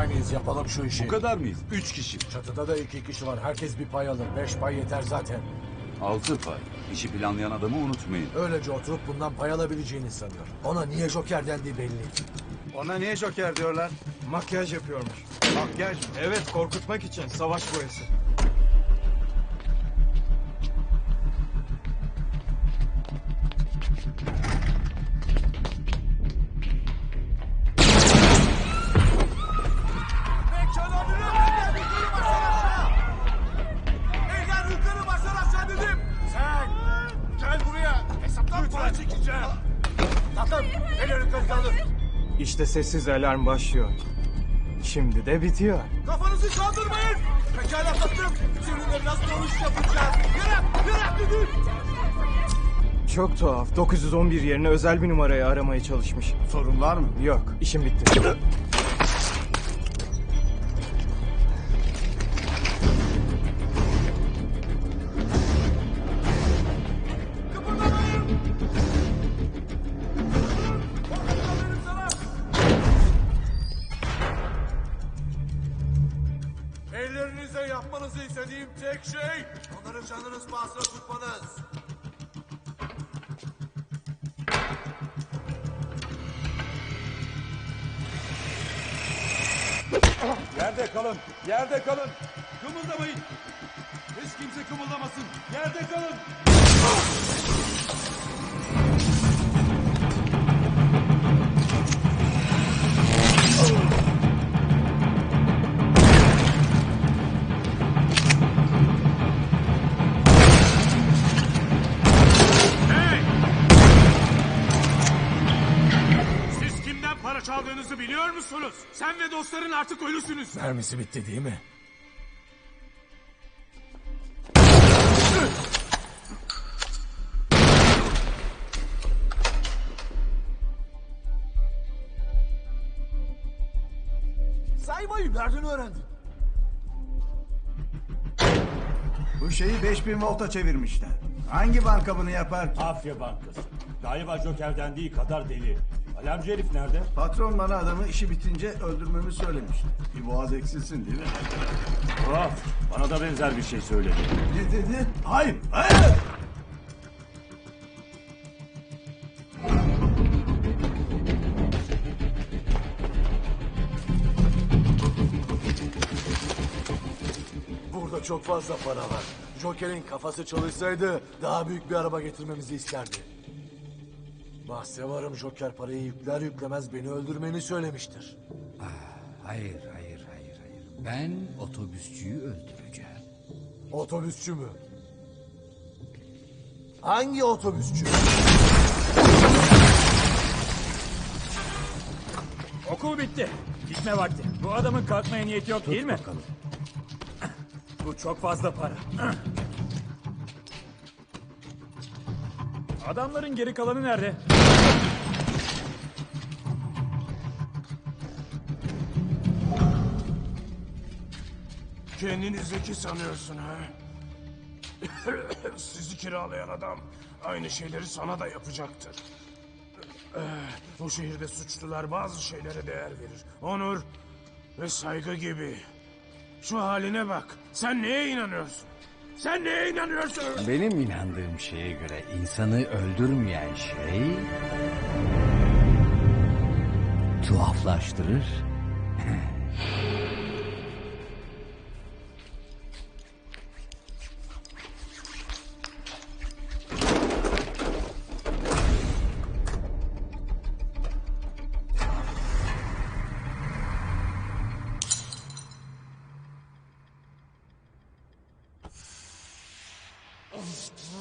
aynıyız. Yapalım şu işi. Bu kadar mıyız? Üç kişi. Çatıda da iki kişi var. Herkes bir pay alır. Beş pay yeter zaten. Altı pay. İşi planlayan adamı unutmayın. Öylece oturup bundan pay alabileceğini sanıyor. Ona niye Joker dendiği belli. Ona niye Joker diyorlar? Makyaj yapıyormuş. Makyaj? Evet korkutmak için savaş boyası. İşte sessiz alarm başlıyor. Şimdi de bitiyor. Kafanızı kaldırmayın! Pekala tatlım! Seninle biraz dövüş yapacağız! Yürü! Yürü! Yürü! Çok tuhaf. 911 yerine özel bir numarayı aramaya çalışmış. Sorun var mı? Yok, işim bitti. Yapmanızı istediğim tek şey onları canınız pahasına tutmanız. Yerde kalın. Yerde kalın. Kımıldamayın. Hiç kimse kımıldamasın. Yerde kalın. Para çaldığınızı biliyor musunuz? Sen ve dostların artık ölüsünüz. Mermisi bitti değil mi? Saymayı nereden öğrendin? Bu şeyi 5000 volta çevirmişler. Hangi banka bunu yapar ki? Afya Bankası. Galiba Joker dendiği kadar deli. Alarmcı herif nerede? Patron bana adamı işi bitince öldürmemi söylemişti. Bir boğaz eksilsin değil mi? Tuhaf. Bana da benzer bir şey söyledi. Ne dedi? Hayır, hayır! Burada çok fazla para var. Joker'in kafası çalışsaydı daha büyük bir araba getirmemizi isterdi. Bahse varım Joker parayı yükler yüklemez beni öldürmeni söylemiştir. Hayır, hayır, hayır, hayır. Ben otobüsçüyü öldüreceğim. Otobüsçü mü? Hangi otobüsçü? Okul bitti. Gitme vakti. Bu adamın kalkmaya niyeti yok değil mi? bakalım. Bu çok fazla para. Adamların geri kalanı nerede? Kendini zeki sanıyorsun ha? Sizi kiralayan adam aynı şeyleri sana da yapacaktır. Bu şehirde suçlular bazı şeylere değer verir. Onur ve saygı gibi. Şu haline bak. Sen neye inanıyorsun? Sen neye inanıyorsun? Benim inandığım şeye göre insanı öldürmeyen şey... ...tuhaflaştırır Mm -hmm.